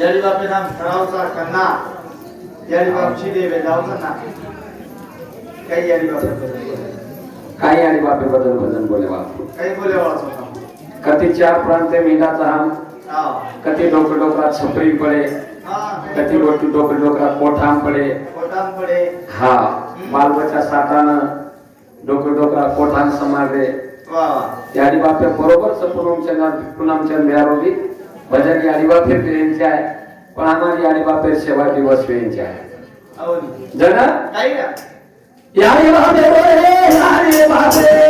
याडी बापे नाम खरावचा कन्ना याडी बापची देवे जाऊचा ना काही याडी बापे काही आणि बापे बदल भजन बोले बाप काही बोले कधी चार प्रांत हम हा कधी डोक डोकरात छपरी पडे. कधी डोक डोक डोकरात मोठाम पडे. पोटाम पडे हा बालबच्चा सातानं डोक डोकरात कोठान समागे वा. वा याडी बापे बरोबर पूनमचंद पूनमचंद बिहारोली भजन याडी बापे यांचे आहे पण आम्हाला याडी बापे सेवा दिवस यांचे आहे. जण काही ना बापे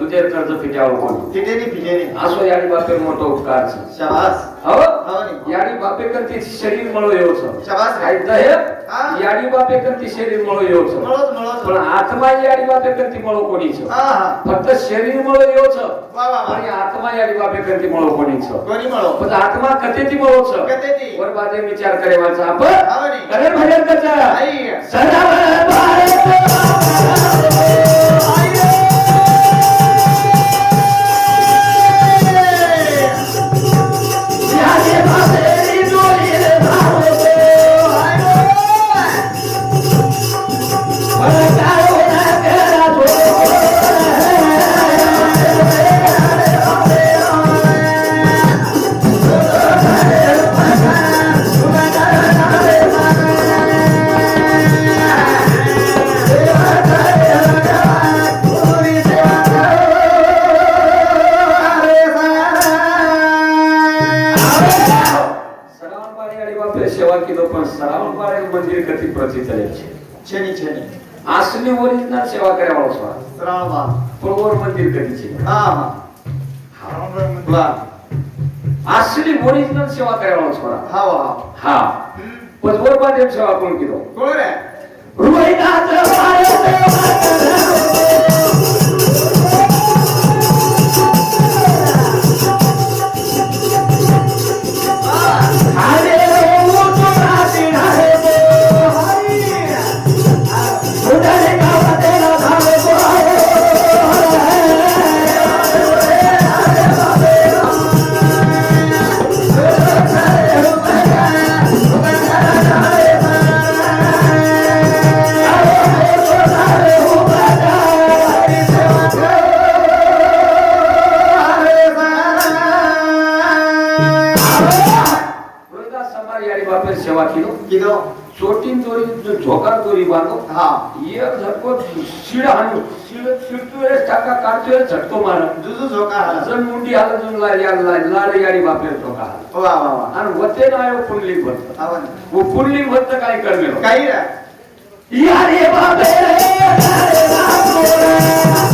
तुझे कर्ज फिट्यावर कोण फिटेनी फिटेनी असो याडी बापे मोठो उपकार छ. शाबास हो, हो याडी बापे कंती शरीर मळो येऊ छ. शाबास काय काय दहे? हा. याडी बापे कंती शरीर मळो येऊ छ. मळो मळो पण आत्मा याडी बापे कंती मळो कोणी छ. हा हा फक्त शरीर मळो येऊ छ. वा वा आणि आत्मा याडी बापे कंती मळो कोणी छ. कोणी मळो पण आत्मा कते ती मळो छ. कते ती वर बाजे विचार करेवाचा आपण हो नी. करे भजन कचा आई. सदा भारत भारत મંદિર કથી પ્રસિદ્ધ છે છેની છેની આસની ઓરિજિનલ સેવા કર્યા વાળો છો શ્રાવણ પુરવર મંદિર કથી છે હા હા આસની ઓરિજિનલ સેવા કર્યા વાળો છો હા હા પજવર બાદ એમ સેવા કોણ કીધો કોણ રે રૂહી ના જવાય દેવા ಲಾಡಿಯಾಡಿ ಬಾಪ್ಲೆ ತೋಕ ವಾ ವಾ ವಾ ಅನ್ ಒತ್ತೆ ನಾಯ ಪುಲ್ಲಿ ಬರ್ತ ಅವನ್ ಉ ಪುಲ್ಲಿ ಬರ್ತ ಕೈ ಕರ್ಮೆ ಕೈ ಯಾರೇ ಬಾಬೇ ಯಾರೇ ಬಾಬೇ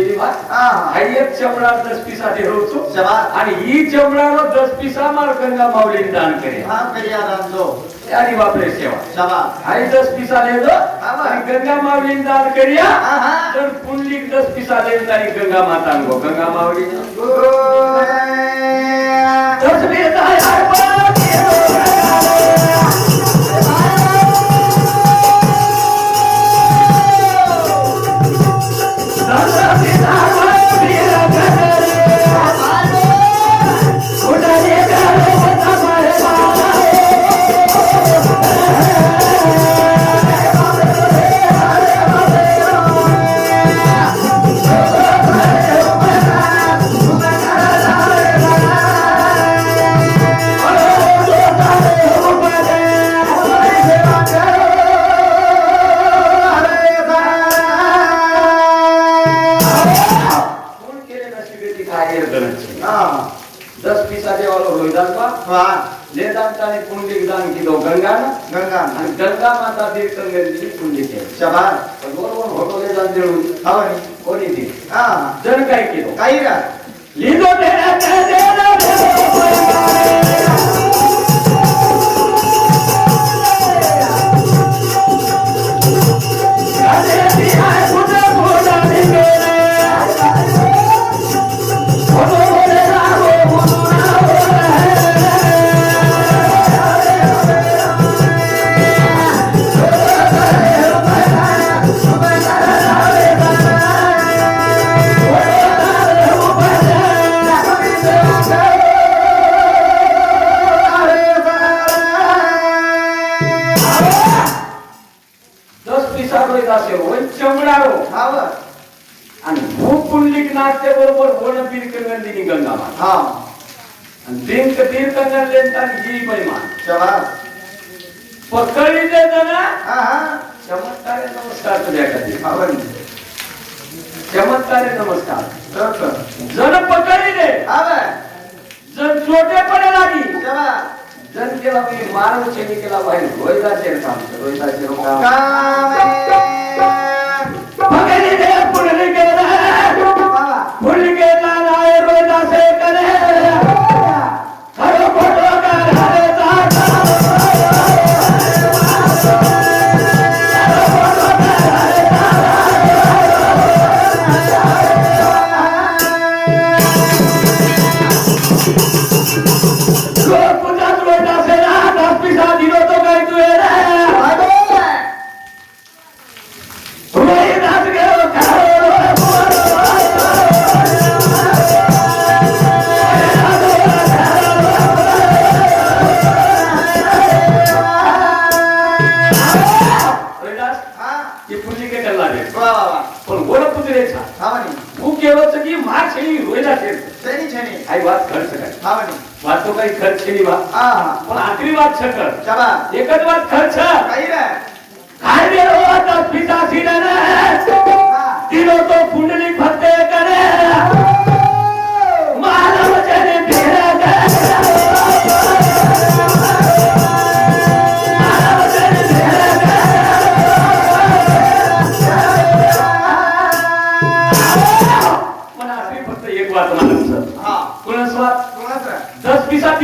गेली वाट हा. एक चमडा दस पिसा ठेवतो आणि ही चमडाला दस पिसा मालकंगा माऊली दान करे आणि बापरे सेवा. आणि दस पिसा लेलो आणि गंगा माऊली दान करिया. तर पुंडली दस पिसा लेलो आणि गंगा माता गो गंगा माऊली दस पिसा तारखे होटोले जाऊन देऊन. हवा कोणी ते हा. जण काय केलं? काही का ご遺体の感 છે પણ ગોરખપુત્રે છે. હું કેવો છું કે માં છે ની રોયલા છે. શેની છે ની આ વાત ઘર શકાય ખાવાની વાત તો કઈ ખર્ચ છે ની કુંડલી ફતે કરે.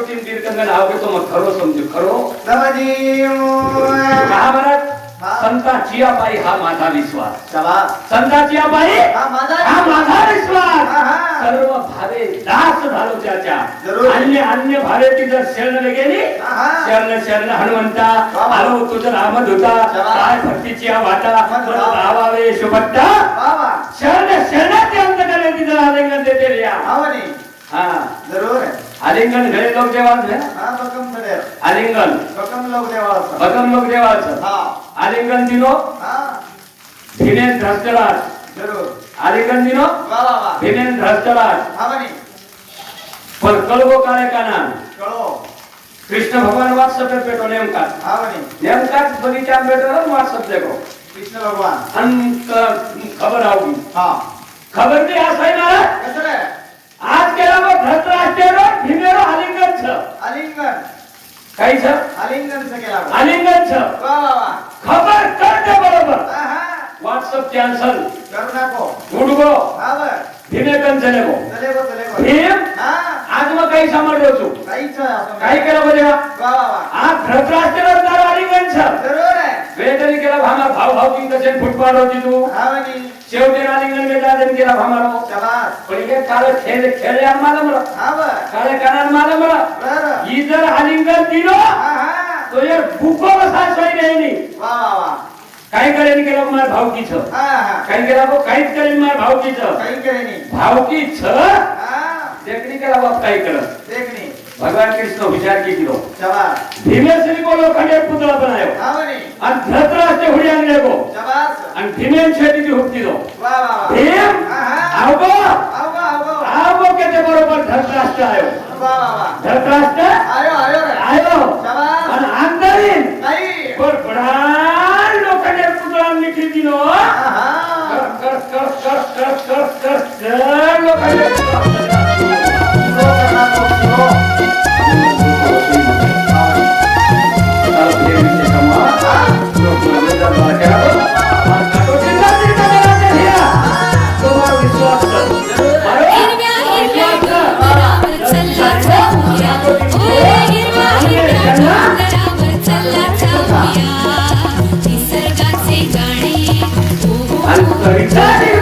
માર કાટોટી ભીર ગગન આવે તો મને ખરો સમજો ખરો સમજી મહાભારત હા हा. संताची बाई हा माझा विश्वास शाबास संताची बाई हा माझा हा माझा विश्वास हा, हा. सर्व भावे दास झालो त्याच्या जरूर. अन्य अन्य भावे ती जर शरण गेली हा, हा. शरण शरण हनुमंता वा, वा. आलो तुझं राम धुता शाबास. काय भक्तीची हा वाटा मग पण वा. रावावे शुभट्टा वा वा शरण शरणाचे अंत करे तिचं आलिंगन देते या आवनी हा जरूर आहे आलिंगन घडे लोक देवाचं हा बकम सडेल आलिंगन बकम लोक देवाचं भगम लोक देवाचं हा. आलिंगन दिनो? हा. भिनेन भ्रष्टराज जरूर. आलिंगन दिनो? भिनेन भ्रष्टराज आवनी पण कळवो काळे काना. कळो कृष्ण भगवान व्हाट्सअप पेटो नेमका. आवनी नेमकाच बगीचा पेटो व्हाट्सअप देखो. कृष्ण भगवान. अन खबर आओगी हा. खबर ती असं आहे ना? कसं आज केला मग धृतराष्ट्रेरो भीमेरो आलिंगन छ आलिंगन. काही छ आलिंगन केला आलिंगन छ वा वा खबर करते बरोबर. हा हा. व्हाट्सअप कॅन्सल करू नको. उडगो हा बर. भीमे कंचले गो चले गो चले गो. भीम? हा. आज मग काही तू. काहीच आहे असं काय केलं म्हणजे वा वा वा. आज धृतराष्ट्रेरो दार आलिंगन छ जरूर आहे. वेदनी केला भामा भाव भाव की कसे फुटपाड होती तू आवनी शेवटी आलिंगन वेदादन केला भामारो शाबास. पण हे काळे खेळ खेळले मला मला काळे कानात मला मला ही जर आलिंगन दिलो हा हा. तो यार भूको बसा सोय नाही काय करेन केलं माझ्या भावकीच? हा हा. काय केलं भाऊ काहीच करेन माझ्या भावकीच. काही केले नाही. भावकीच? देखणी केला बाप काय करत देखणी. भगवान कृष्ण विचार की किलो. भीमेश्वरी को लोखंडे पुतळा बनायो. आणि धृतराष्ट्र हुडी आणले गो. आणि भीमेन शेतीची Take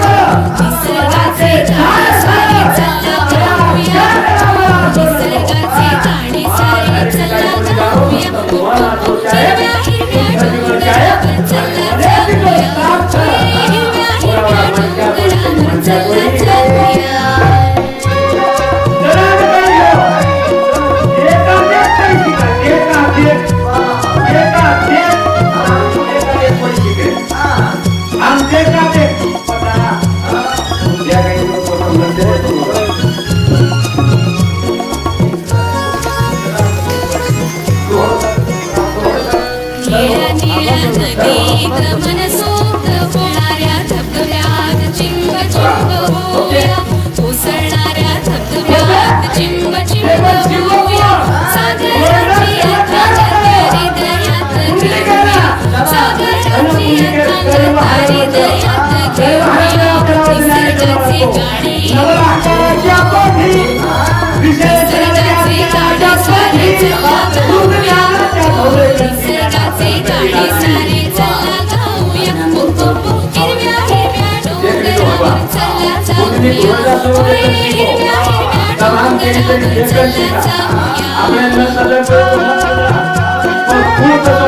जाऊया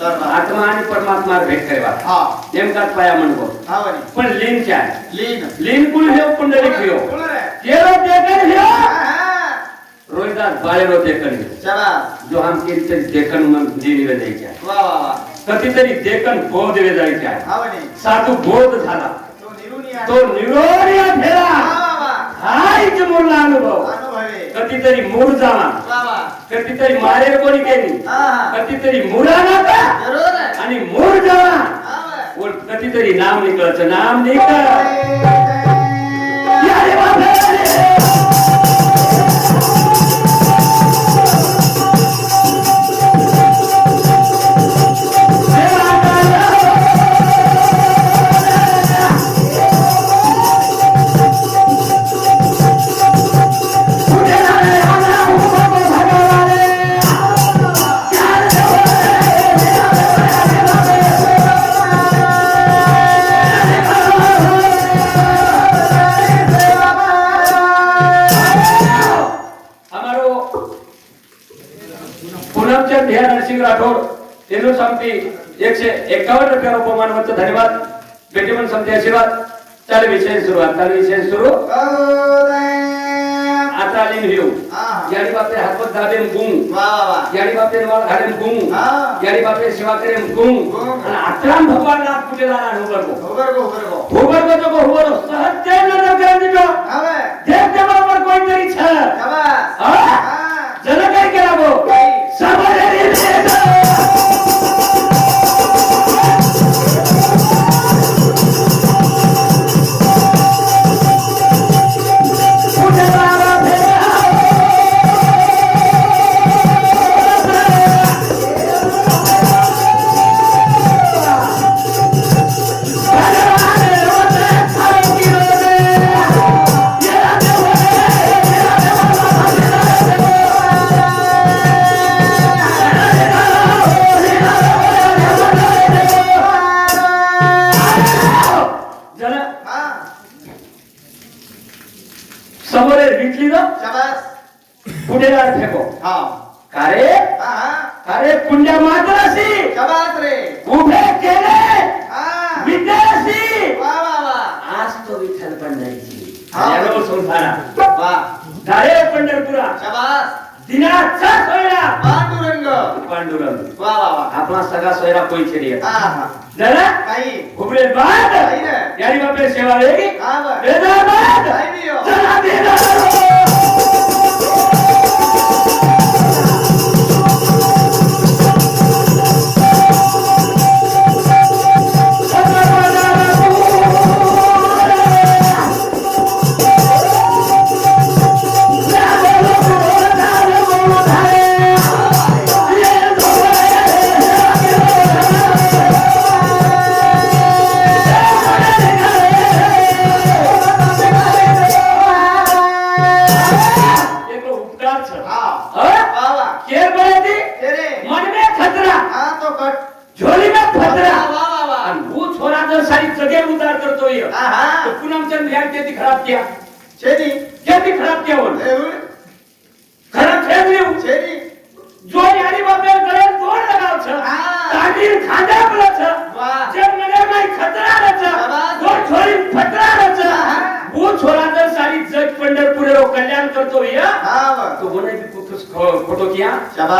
आत्मा आणि परमात्मा भेट करे वाचा नेमकाच पाया म्हणतो बरी पण लीन क्या? आहे लीन लीन कुल घेऊ पुंडलिक घेऊ कोण रे केलो देखन घेऊ. रोहिदास बाळेरो देखन घेऊ शबास जो हम कितीतरी देखन मग दिवे द्यायचे आहे. वा वा वा. कधीतरी देखन बोध दिवे जायचे आहे. हा बरी साधू बोध झाला. तो निरोनिया. वा फेरा वा वा. हाच मूळला अनुभव. अनुभवे कधीतरी मूळ जावा कधीतरी मारेर कोणी केली हा हा. कधीतरी मुळा नका जरूर आहे. आणि मूळ जावा हा कधीतरी नाम निकळचं नाम निकळ. बापे हातपत दाबेन गुंग वा वा वा याडी बापे नवाल घालेन गुंग हा. याडी बापे सेवा करेन गुंग गुंग. आणि अकराम भगवान नाथ कुठे जाणार हुबर को उभर गो उभर गो हुबर समोर विकली ना? शबास. पुढे जात फेको हा. का रे? हा हा. का रे? पुण्या मात्रासी शबास रे. उभे केले. हा. विद्यासी वा वा वा. आज तो विठ्ठल पंढरीची. संसारा झाले पंढरपुरा शबास. दिनाचा सोयरा। पांडुरंग। पांडुरंग। वा वा वा आपला सगळा सोयरा पैसे हा हा। जरा काही बाद. यारी बापे सेवा हा वेदाबाद नाही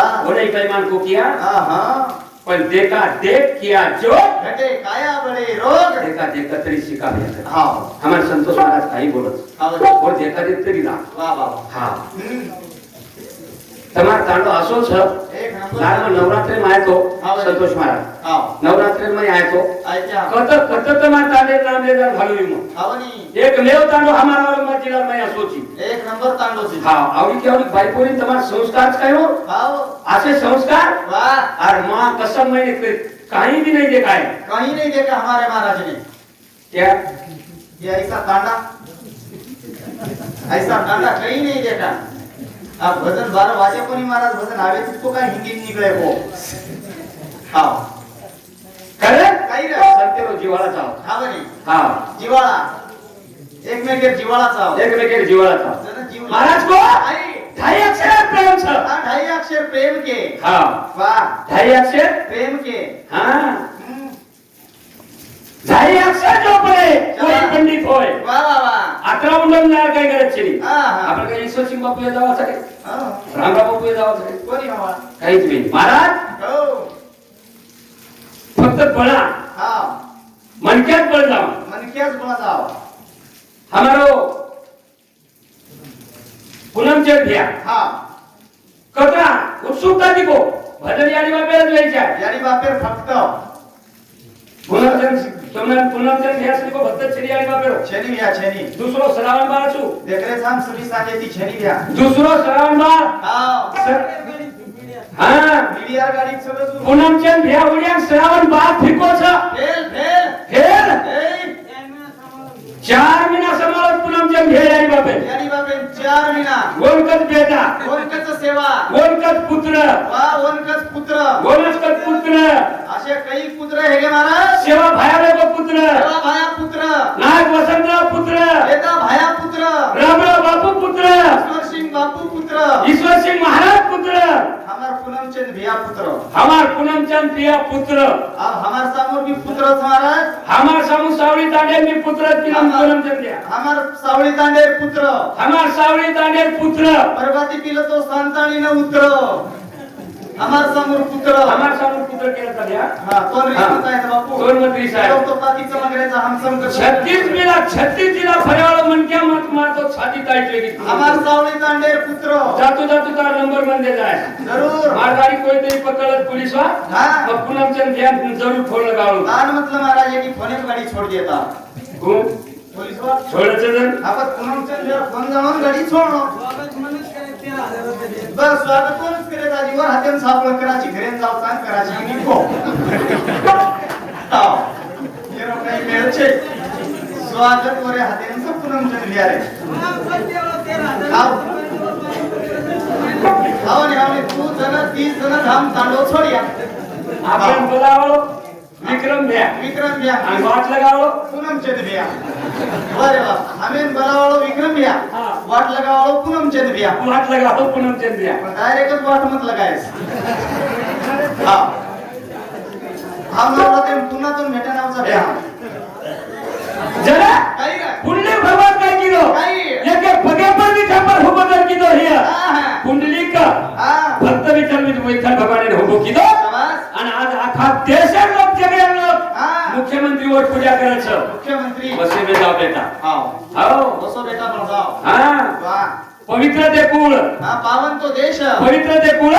શાબાશ. बोले बेईमान को किया આહા. पर देखा देख किया जो ઘટે કાયા બળે રોગ देखा देख तरी शिका भेट હા हमारे संतोष महाराज काही बोलत હા બસ. और देखा देख तरी राग વાહ વાહ વાહ. हा હમ. તમાર તાંડો આસો છે એક નંબર. લાલમાં નવરાત્રી માં આયો તો હા, ભાઈ. સંતોષ મહારાજ હા નવરાત્રી માં આયો તો આયત્યા. કત કત તમાર તાંડે નામ લેદાર ભાલુરીમાં ખાવાની એક મેવ તાંડો हमारा वाला जिला में सोची એક નંબર તાંડો છે હા આવડી કે આવડી બાઈકોરી તમાર संस्कार કયો ખાઓ आसे संस्कार વાહ और मां कसम मैंने फिर कहीं भी नहीं देखा है कहीं नहीं देखा हमारे महाराज ने क्या ये ऐसा कांडा ऐसा कांडा कहीं नहीं देखा आप भजन बारह वाजे को नहीं महाराज भजन आवे तो का हिंदी नहीं निकले वो हाँ. करे काही रे. सत्य जिवाळा चाव. हाँ बनी हा. जिवाळा एक में के जिवाळा चाव. एक में के जिवाळा चाव महाराज को? ढाई अक्षर प्रेम छ. हाँ, ढाई अक्षर प्रेम के. हा. वाह ढाई अक्षर? प्रेम के. हाँ. ढाई अक्षर जो पडे कोई चला. पंडित होय. अकरा मुंडन ना काय हा, हा. आपण काही ईश्वर सिंग बापू या जावा सके हाँ, रामराव बापू या जावा सके कोणी काहीच नाही. महाराज? हो. फक्त बळा हाँ. मनक्यात बळ जावा. मनक्याच बळा जाव. हमारो पूनमचंद भैया हाँ. कथा उत्सुकता दिखो भजन यादी बापेरच व्हायच्या यारी बापेर फक्त. पूनमचंद तुम्हाला पूनमचंद भैया को भक्त छेली यादी बापेरो छेनी घ्या छेनी. दुसरो श्रावण बाळ छु देखरे थांब सुरी सांगे ती छेनी घ्या दुसरो श्रावण बाळ. हाँ हा. मीडिया गाडी सगळं तू पूनमचंद भैया उड्या श्रावण बाळ फिको छ फेल. फेल? ए, चार महिना समारोह पूनमचंद भैया यादी बापे. यारी बापेर चार महिना गोलकत बेटा. वनकच सेवा. गोलकत पुत्र. वा वनकच पुत्र. गोलकत पुत्र. असे काही पुत्र हे गे महाराज? सेवा भायादेव पुत्र. सेवा भाया पुत्र. नायक वसंतराव पुत्र. वेदा भाया पुत्र. रामराव बापू पुत्र. ईश्वर सिंह बापू पुत्र. ईश्वर सिंह महाराज पुत्र. हमार पूनमचंद भिया पुत्र. हमार पूनमचंद प्रिया पुत्र. अब हमार समोर भी पुत्र महाराज? हमार समूह सावळी तांडेल मी पुत्र तिला पूनमचंद प्रिया हमार सावळी तांडेर पुत्र. हमार सावळी तांडेल पुत्र. पर्वती पिलं तो संतानी न उतर हमार समोर पुत्र हमार समूह पुत्र केला तांड्या हा कोण रिश्वत आहे बापू? कोण मंत्री साहेब? तो पातीचा मगऱ्याचा हमसम जिल्हा छत्तीस जिल्हा फरेवाळा मनक्या मत मारतो छाती ताईतले की हमार सावळी तांडेर पुत्र जातो जातो तार नंबर बंदे जाय जरूर. मारगाडी कोणतरी पकडत पोलीस वा हा. मग पूनमचंद प्रिया जरूर फोन लगावलो लहान म्हटलं महाराज की फोनेच गाडी छोड देता. कोण? पोलीस वा. छोडायचं जण? आपण पूनमचंद फोन जाऊन गाडी सोडलो बस स्वागत कोणच करे आजीवर हातेन सापळ कराची घरेन जाऊ सांग करायची की निघो हाव. हो. हे काही मेळचे स्वागत वरे हातेन सब पूनमचंद लिया रे. हाव. हाव ने हाव ने तू जण तीस जण धाम तांडव छोडिया आपण बोलावलो विक्रम भ्या. विक्रम भैया. आणि वाट लगावलो पूनमचंद भैया. बरे वा हमें बोलावाळो विक्रम भैया. वाट लगावाळो पूनमचंद भैया. वाट लगावलो पूनमचंद भ्या. डायरेक्टच वाट मत लगायस हा. हा नवरा ते पुन्हा तो मेटा नावचा भ्या. जरा? पुण्य भगवान काय किलो. एके पगे पर खबर हो बदल किलो हा. कुंडलिक हा. भक्त विठ्ठल विठ्ठल भगवान हो किलो. आणि आज आखा लोक हा. मुख्यमंत्री वर पूजा करायचं. मुख्यमंत्री. बसे में जाव बेटा. हा हो. बसो बेटा हा. पवित्र ते कुळ. हा पावन तो देश. पवित्र ते कुळ.